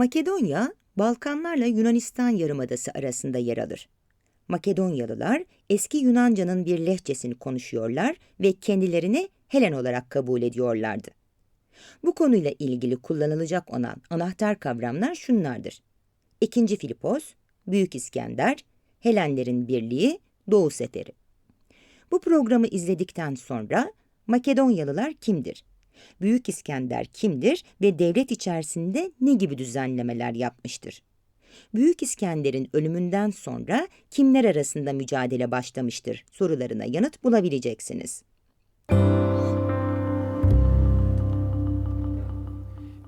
Makedonya, Balkanlarla Yunanistan yarımadası arasında yer alır. Makedonyalılar eski Yunanca'nın bir lehçesini konuşuyorlar ve kendilerini Helen olarak kabul ediyorlardı. Bu konuyla ilgili kullanılacak olan anahtar kavramlar şunlardır. İkinci Filipos, Büyük İskender, Helenlerin Birliği, Doğu Seferi. Bu programı izledikten sonra Makedonyalılar kimdir? Büyük İskender kimdir ve devlet içerisinde ne gibi düzenlemeler yapmıştır? Büyük İskender'in ölümünden sonra kimler arasında mücadele başlamıştır sorularına yanıt bulabileceksiniz.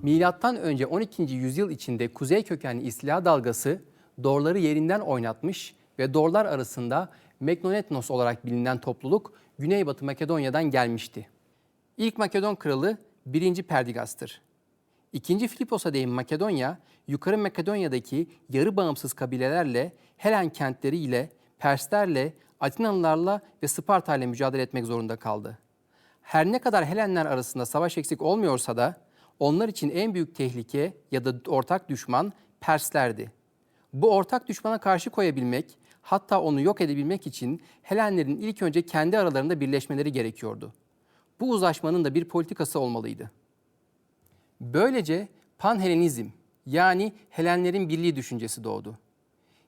Milattan önce 12. yüzyıl içinde kuzey kökenli istila dalgası Dorları yerinden oynatmış ve Dorlar arasında Meknonetnos olarak bilinen topluluk Güneybatı Makedonya'dan gelmişti. İlk Makedon kralı 1. Perdigas'tır. İkinci Filipos'a değin Makedonya, Yukarı Makedonya'daki yarı bağımsız kabilelerle, Helen kentleriyle, Perslerle, Atinalılarla ve Sparta ile mücadele etmek zorunda kaldı. Her ne kadar Helenler arasında savaş eksik olmuyorsa da onlar için en büyük tehlike ya da ortak düşman Perslerdi. Bu ortak düşmana karşı koyabilmek, hatta onu yok edebilmek için Helenlerin ilk önce kendi aralarında birleşmeleri gerekiyordu. Bu uzlaşmanın da bir politikası olmalıydı. Böylece Panhelenizm yani Helenlerin birliği düşüncesi doğdu.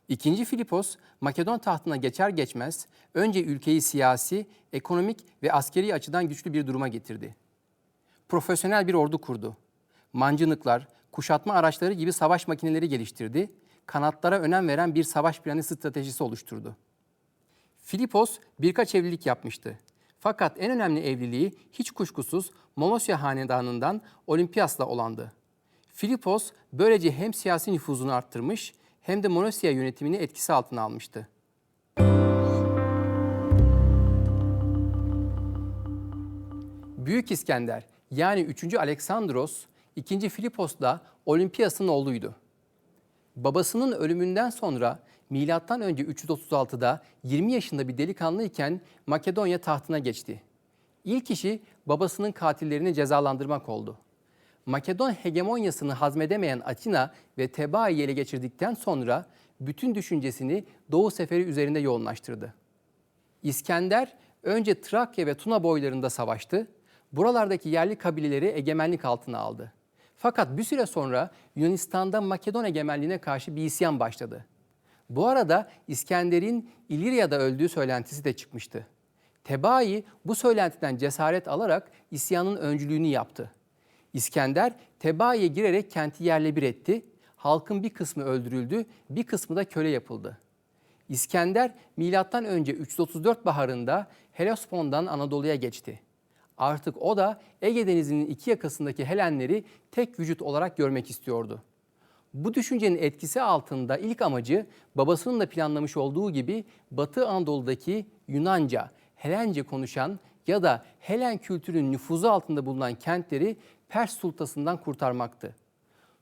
İkinci Filipos Makedon tahtına geçer geçmez önce ülkeyi siyasi, ekonomik ve askeri açıdan güçlü bir duruma getirdi. Profesyonel bir ordu kurdu. Mancınıklar, kuşatma araçları gibi savaş makineleri geliştirdi, kanatlara önem veren bir savaş planı stratejisi oluşturdu. Filipos birkaç evlilik yapmıştı. Fakat en önemli evliliği hiç kuşkusuz Molosya hanedanından Olimpias'la olandı. Filipos böylece hem siyasi nüfuzunu arttırmış hem de Molosya yönetimini etkisi altına almıştı. Büyük İskender yani 3. Aleksandros 2. Filipos'la Olimpias'ın oğluydu. Babasının ölümünden sonra önce 336'da 20 yaşında bir delikanlıyken Makedonya tahtına geçti. İlk işi babasının katillerini cezalandırmak oldu. Makedon hegemonyasını hazmedemeyen Atina ve Tebai'yi ele geçirdikten sonra bütün düşüncesini Doğu Seferi üzerinde yoğunlaştırdı. İskender önce Trakya ve Tuna boylarında savaştı. Buralardaki yerli kabileleri egemenlik altına aldı. Fakat bir süre sonra Yunanistan'da Makedon egemenliğine karşı bir isyan başladı. Bu arada İskender'in İlirya'da öldüğü söylentisi de çıkmıştı. Tebai bu söylentiden cesaret alarak isyanın öncülüğünü yaptı. İskender Tebai'ye girerek kenti yerle bir etti. Halkın bir kısmı öldürüldü, bir kısmı da köle yapıldı. İskender milattan önce 334 baharında Helospon'dan Anadolu'ya geçti. Artık o da Ege Denizi'nin iki yakasındaki Helenleri tek vücut olarak görmek istiyordu. Bu düşüncenin etkisi altında ilk amacı babasının da planlamış olduğu gibi Batı Anadolu'daki Yunanca, Helence konuşan ya da Helen kültürünün nüfuzu altında bulunan kentleri Pers sultasından kurtarmaktı.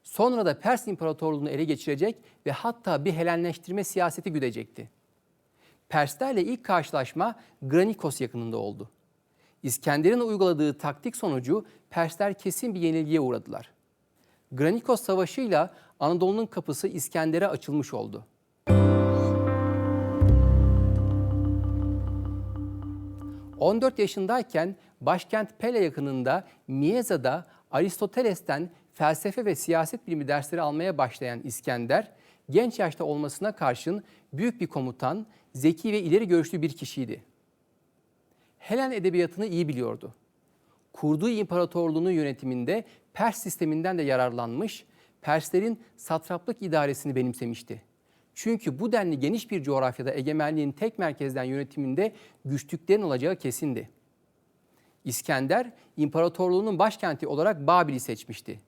Sonra da Pers İmparatorluğunu ele geçirecek ve hatta bir Helenleştirme siyaseti güdecekti. Perslerle ilk karşılaşma Granikos yakınında oldu. İskender'in uyguladığı taktik sonucu Persler kesin bir yenilgiye uğradılar. Granikos Savaşı'yla Anadolu'nun kapısı İskender'e açılmış oldu. ...14 yaşındayken başkent Pele yakınında Mieza'da Aristoteles'ten felsefe ve siyaset bilimi dersleri almaya başlayan İskender... ...genç yaşta olmasına karşın büyük bir komutan, zeki ve ileri görüşlü bir kişiydi. Helen edebiyatını iyi biliyordu. Kurduğu imparatorluğunun yönetiminde Pers sisteminden de yararlanmış, Perslerin satraplık idaresini benimsemişti. Çünkü bu denli geniş bir coğrafyada egemenliğin tek merkezden yönetiminde güçlüklerin olacağı kesindi. İskender, imparatorluğunun başkenti olarak Babil'i seçmişti.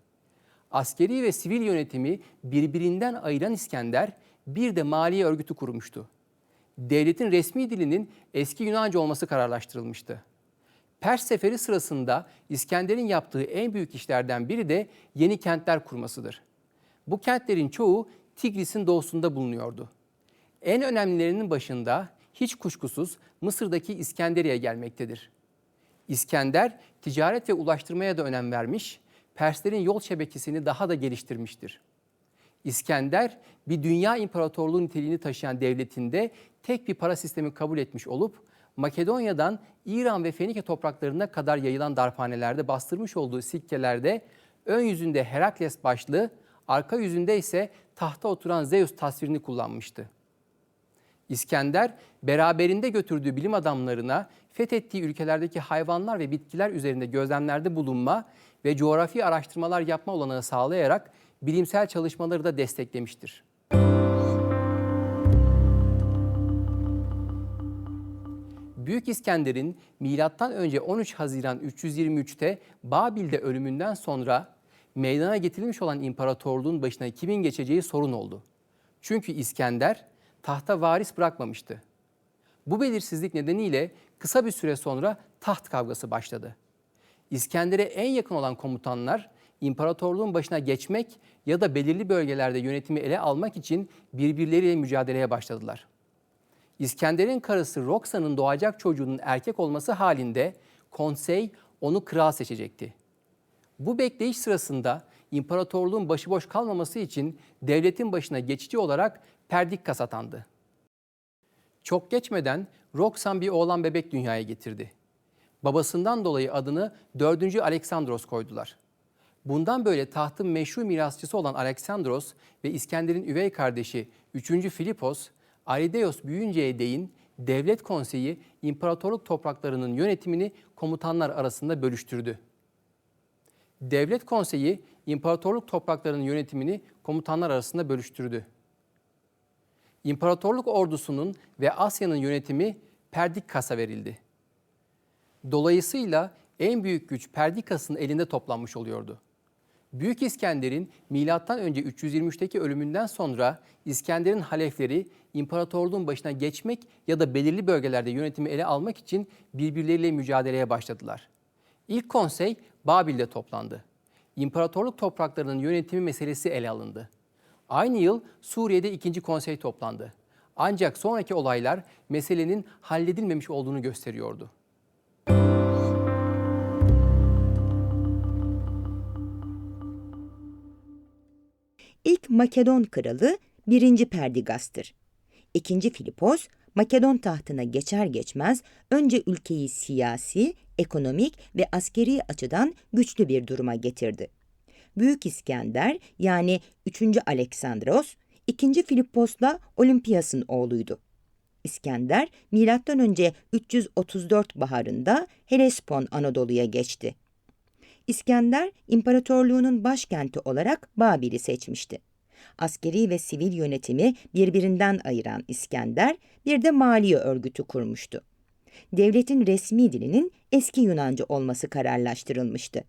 Askeri ve sivil yönetimi birbirinden ayıran İskender, bir de maliye örgütü kurmuştu devletin resmi dilinin eski Yunanca olması kararlaştırılmıştı. Pers seferi sırasında İskender'in yaptığı en büyük işlerden biri de yeni kentler kurmasıdır. Bu kentlerin çoğu Tigris'in doğusunda bulunuyordu. En önemlilerinin başında hiç kuşkusuz Mısır'daki İskenderiye gelmektedir. İskender ticaret ve ulaştırmaya da önem vermiş, Perslerin yol şebekesini daha da geliştirmiştir. İskender bir dünya imparatorluğu niteliğini taşıyan devletinde tek bir para sistemi kabul etmiş olup Makedonya'dan İran ve Fenike topraklarına kadar yayılan darphanelerde bastırmış olduğu sikkelerde ön yüzünde Herakles başlığı, arka yüzünde ise tahta oturan Zeus tasvirini kullanmıştı. İskender beraberinde götürdüğü bilim adamlarına fethettiği ülkelerdeki hayvanlar ve bitkiler üzerinde gözlemlerde bulunma ve coğrafi araştırmalar yapma olanağı sağlayarak bilimsel çalışmaları da desteklemiştir. Büyük İskender'in önce 13 Haziran 323'te Babil'de ölümünden sonra meydana getirilmiş olan imparatorluğun başına kimin geçeceği sorun oldu. Çünkü İskender tahta varis bırakmamıştı. Bu belirsizlik nedeniyle kısa bir süre sonra taht kavgası başladı. İskender'e en yakın olan komutanlar imparatorluğun başına geçmek ya da belirli bölgelerde yönetimi ele almak için birbirleriyle mücadeleye başladılar. İskender'in karısı Roxan'ın doğacak çocuğunun erkek olması halinde konsey onu kral seçecekti. Bu bekleyiş sırasında imparatorluğun başıboş kalmaması için devletin başına geçici olarak Perdikkas atandı. Çok geçmeden Roxan bir oğlan bebek dünyaya getirdi. Babasından dolayı adını 4. Aleksandros koydular. Bundan böyle tahtın meşru mirasçısı olan Aleksandros ve İskender'in üvey kardeşi 3. Filipos, Arideos büyüyünceye değin devlet konseyi imparatorluk topraklarının yönetimini komutanlar arasında bölüştürdü. Devlet konseyi imparatorluk topraklarının yönetimini komutanlar arasında bölüştürdü. İmparatorluk ordusunun ve Asya'nın yönetimi Perdikkas'a verildi. Dolayısıyla en büyük güç Perdikkas'ın elinde toplanmış oluyordu. Büyük İskender'in önce 323'teki ölümünden sonra İskender'in halefleri imparatorluğun başına geçmek ya da belirli bölgelerde yönetimi ele almak için birbirleriyle mücadeleye başladılar. İlk konsey Babil'de toplandı. İmparatorluk topraklarının yönetimi meselesi ele alındı. Aynı yıl Suriye'de ikinci konsey toplandı. Ancak sonraki olaylar meselenin halledilmemiş olduğunu gösteriyordu. Makedon kralı 1. Perdigas'tır. İkinci Filipos, Makedon tahtına geçer geçmez önce ülkeyi siyasi, ekonomik ve askeri açıdan güçlü bir duruma getirdi. Büyük İskender yani 3. Aleksandros, 2. Filipos'la Olimpiyas'ın oğluydu. İskender, M.Ö. 334 baharında Helespon Anadolu'ya geçti. İskender, imparatorluğunun başkenti olarak Babil'i seçmişti. Askeri ve sivil yönetimi birbirinden ayıran İskender, bir de maliye örgütü kurmuştu. Devletin resmi dilinin eski Yunanca olması kararlaştırılmıştı.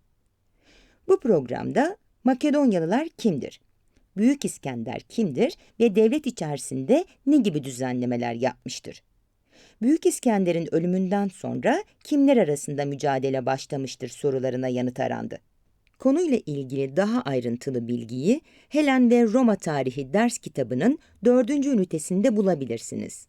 Bu programda Makedonyalılar kimdir? Büyük İskender kimdir ve devlet içerisinde ne gibi düzenlemeler yapmıştır? Büyük İskender'in ölümünden sonra kimler arasında mücadele başlamıştır sorularına yanıt arandı. Konuyla ilgili daha ayrıntılı bilgiyi Helen ve Roma Tarihi ders kitabının dördüncü ünitesinde bulabilirsiniz.